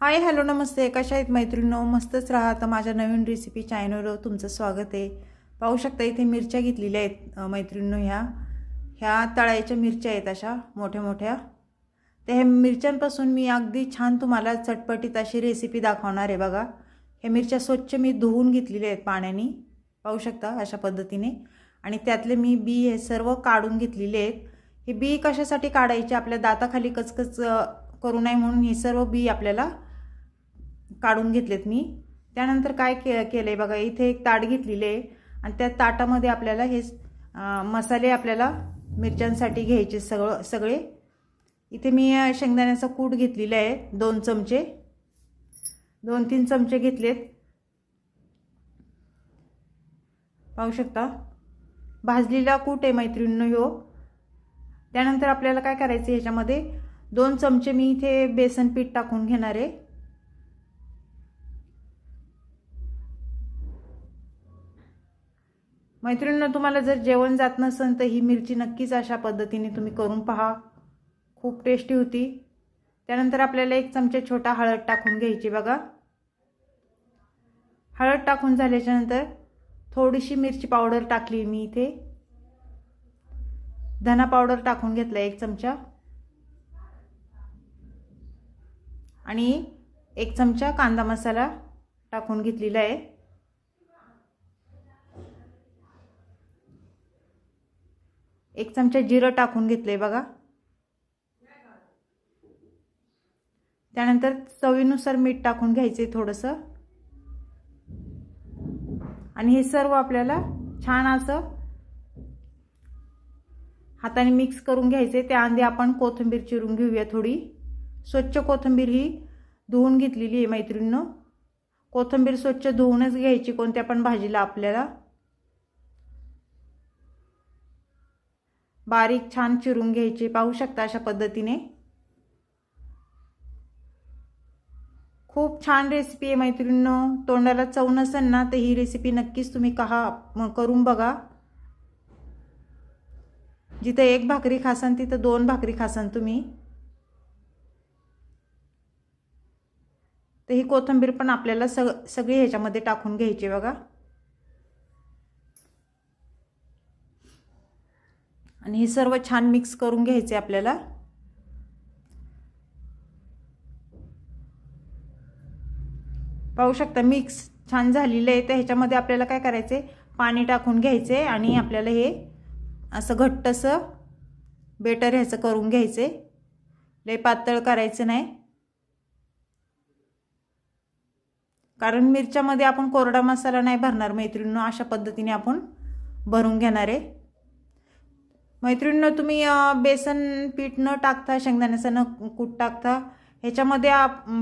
Hi hello नमस्ते. कशा आहेत मैत्रिणीनो? मस्तच राहा. तर माझ्या नवीन रेसिपी चॅनलवर तुमचं स्वागत आहे. पाहू शकता इथे मिरच्या घेतलेल्या आहेत मैत्रिणीनो ह्या. ह्या तळायच्या मिरच्या आहेत अशा मोठ्या मोठ्या. तर ह्या मिरच्यांपासून मी अगदी छान तुम्हाला चटपटीत अशी रेसिपी दाखवणार आहे बघा. ह्या मिरच्या स्वच्छ मी धुवून घेतलेल्या आहेत पाण्याने. पाहू शकता अशा पद्धतीने. आणि त्यातले मी बी हे सर्व काढून घेतलेले आहेत. हे बी कशासाठी काढायचे? आपल्या दाताखाली कचकच करू नये म्हणून हे सर्व बी आपल्याला काढून घेतलेत मी. त्यानंतर काय के केलं आहे बघा इथे एक ताट घेतलेले आहे. आणि त्या ताटामध्ये आपल्याला हे मसाले आपल्याला मिरच्यांसाठी घ्यायचे सगळं सगळे. इथे मी शेंगदाण्याचा कूट घेतलेला आहे दोन चमचे. दोन तीन चमचे घेतलेत. पाहू शकता? भाजलेला कूट आहे मैत्रिणीनं ह्यो. त्यानंतर आपल्याला काय करायचं ह्याच्यामध्ये दोन चमचे मी इथे बेसन पीठ टाकून घेणार आहे. मैत्रिणींना तुम्हाला जर जेवण जात नसेल तर ही मिरची नक्कीच अशा पद्धतीने तुम्ही करून पहा. खूप टेस्टी होती. त्यानंतर आपल्याला एक चमचा छोटा हळद टाकून घ्यायची बघा. हळद टाकून झाल्याच्यानंतर थोडीशी मिरची पावडर टाकली मी इथे. धना पावडर टाकून घेतला एक चमचा. आणि एक चमचा कांदा मसाला टाकून घेतलेला आहे. एक चमचा जिरं टाकून घेतलं आहे बघा. त्यानंतर चवीनुसार मीठ टाकून घ्यायचंय थोडंसं. आणि हे सर्व आपल्याला छान असं हाताने मिक्स करून घ्यायचे त्याआधी आपण कोथिंबीर चिरून घेऊया थोडी. स्वच्छ कोथिंबीर ही धुवून घेतलेली आहे मैत्रिणीनं. कोथिंबीर स्वच्छ धुवूनच घ्यायची कोणत्या पण भाजीला आपल्याला. बारीक छान चिरून घ्यायची. पाहू शकता अशा पद्धतीने. खूप छान रेसिपी आहे मैत्रिणींनो. तोंडाला चव नसेल ना तर ही रेसिपी नक्कीच तुम्ही कहा करून बघा. जिथं एक भाकरी खासान तिथं दोन भाकरी खासान तुम्ही. तर ही कोथिंबीर पण आपल्याला सग सगळी ह्याच्यामध्ये टाकून घ्यायची बघा. आणि हे सर्व छान मिक्स करून घ्यायचे आपल्याला. पाहू शकता मिक्स छान झालेलं आहे. तर ह्याच्यामध्ये आपल्याला काय करायचे? पाणी टाकून घ्यायचे आणि आपल्याला हे असं घट्टसं बेटर ह्याचं करून घ्यायचे. लय पातळ करायचं नाही. कारण मिरच्यामध्ये आपण कोरडा मसाला नाही भरणार मैत्रिणीनं. अशा पद्धतीने आपण भरून घेणार आहे. मैत्रिणीनं तुम्ही बेसन पीठ न टाकता शेंगदाण्याचं न कूट टाकता ह्याच्यामध्ये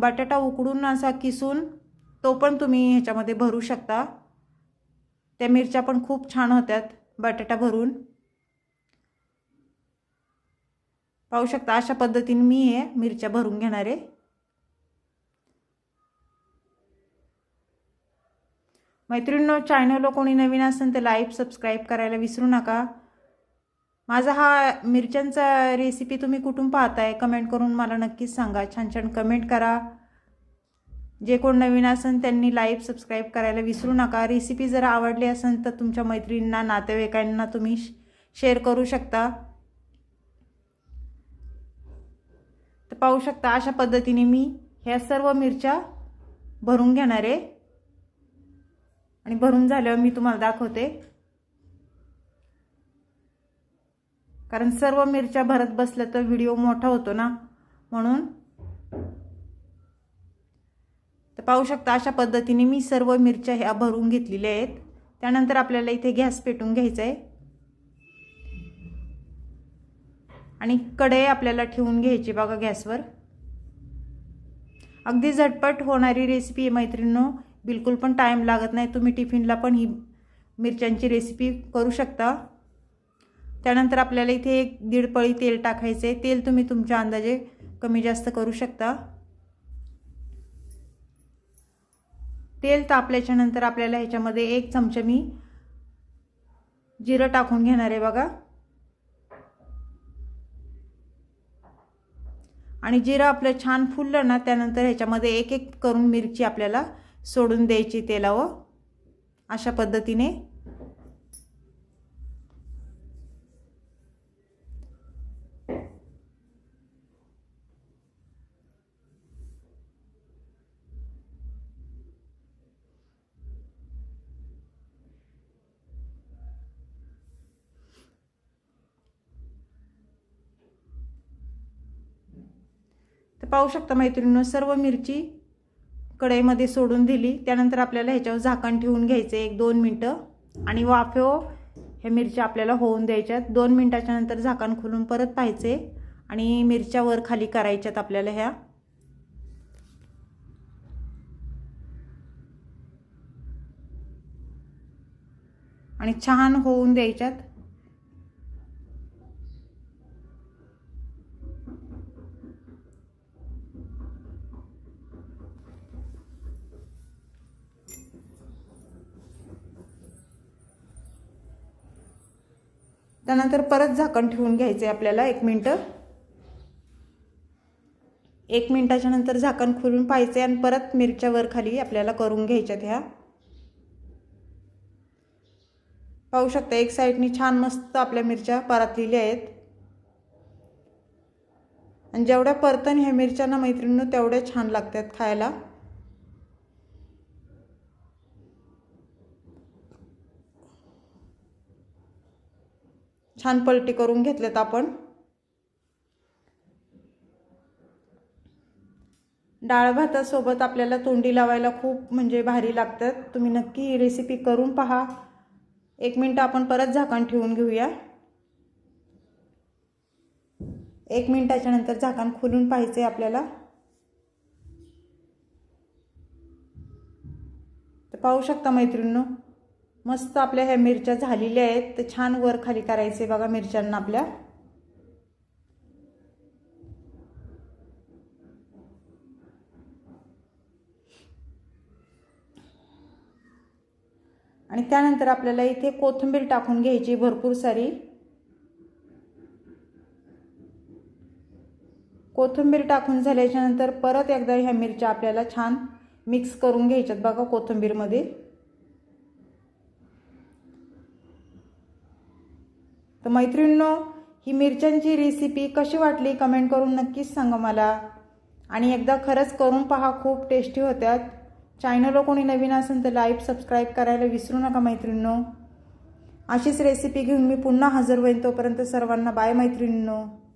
बटाटा उकडून असा किसून तो पण तुम्ही ह्याच्यामध्ये भरू शकता. त्या मिरच्या पण खूप छान होत्यात बटाटा भरून. पाहू शकता अशा पद्धतीने मी हे मिरच्या भरून घेणार आहे. मैत्रिणींनो चॅनलला कोणी नवीन असेल तर लाईक सबस्क्राईब करायला विसरू नका. माझा हा मिरच्यांचा रेसिपी तुम्ही कुठून पाहताय? कमेंट करून मला नक्कीच सांगा. छान छान कमेंट करा. जे कोण नवीन असेल त्यांनी लाईव्ह सबस्क्राईब करायला विसरू नका. रेसिपी जर आवडली असेल तर तुमच्या मैत्रिणींना नातेवाईकांना तुम्ही शेअर करू शकता. तर पाहू शकता अशा पद्धतीने मी ह्या सर्व मिरच्या भरून घेणार आहे. आणि भरून झाल्यावर मी तुम्हाला दाखवते. कारण सर्व मिरच्या भरत बसल्या तर व्हिडिओ मोठा होतो ना? म्हणून? तर पाहू शकता अशा पद्धतीने मी सर्व मिरच्या ह्या भरून घेतलेल्या आहेत. त्यानंतर आपल्याला इथे गॅस पेटून घ्यायचा आहे आणि कढई आपल्याला ठेवून घ्यायची बघा गॅसवर. अगदी झटपट होणारी रेसिपी आहे मैत्रिणींनो. बिलकुल पण टाईम लागत नाही. तुम्ही टिफिनला पण ही मिरच्यांची रेसिपी करू शकता. त्यानंतर आपल्याला इथे एक दीड पळी तेल टाकायचं आहे तेल तुम्ही तुमच्या अंदाजे कमी जास्त करू शकता. तेल तापल्याच्या नंतर आपल्याला ह्याच्यामध्ये एक चमचा मी जिरं टाकून घेणार आहे बघा. आणि जिरं आपलं छान फुललं ना त्यानंतर ह्याच्यामध्ये एक एक करून मिरची आपल्याला सोडून द्यायची तेलावर. अशा पद्धतीने तर पाहू शकता मैत्रिणीनं सर्व मिरची कढईमध्ये सोडून दिली. त्यानंतर आपल्याला ह्याच्यावर झाकण ठेवून घ्यायचं एक दोन मिनटं. आणि वाफेव ह्या मिरच्या आपल्याला होऊन द्यायच्यात दोन मिनटाच्या नंतर झाकण खोलून परत पाहायचे आणि मिरच्या वर खाली करायच्यात आपल्याला ह्या. आणि छान होऊन द्यायच्यात. त्यानंतर परत झाकण ठेवून घ्यायचं आहे आपल्याला एक मिनटं. एक मिनटाच्या नंतर झाकण खोलून आहे आणि परत मिरच्या वर खाली आपल्याला करून घ्यायच्यात ह्या. पाहू शकता एक साईडनी छान मस्त आपल्या मिरच्या परतलेल्या आहेत. आणि जेवढ्या परतन ह्या मिरच्यांना मैत्रिणीनं तेवढ्या छान लागतात खायला. छान पलटी करून घेतलेत आपण. डाळ भातासोबत आपल्याला तोंडी लावायला खूप म्हणजे भारी लागतात. तुम्ही नक्की ही रेसिपी करून पहा. एक मिनटं आपण परत झाकण ठेवून घेऊया. एक मिनटाच्या नंतर झाकण खोलून पाहायचं आहे आपल्याला. तर पाहू शकता मैत्रिणींनो मस्त आपल्या ह्या मिरच्या झालेल्या आहेत. तर छान वर खाली करायचे बघा मिरच्यांना आपल्या. आणि त्यानंतर आपल्याला इथे कोथिंबीर टाकून घ्यायची भरपूर सारी. कोथिंबीर टाकून झाल्याच्यानंतर परत एकदा ह्या मिरच्या आपल्याला छान मिक्स करून घ्यायच्यात बघा कोथिंबीरमध्ये. तर मैत्रिणींनो ही मिरच्यांची रेसिपी कशी वाटली कमेंट करून नक्कीच सांगा मला. आणि एकदा खरंच करून पहा खूप टेस्टी होत्यात. चॅनलवर कोणी नवीन असेल तर लाईक सबस्क्राईब करायला विसरू नका मैत्रिणींनो. अशीच रेसिपी घेऊन मी पुन्हा हजर होईन तोपर्यंत सर्वांना बाय मैत्रिणींनो.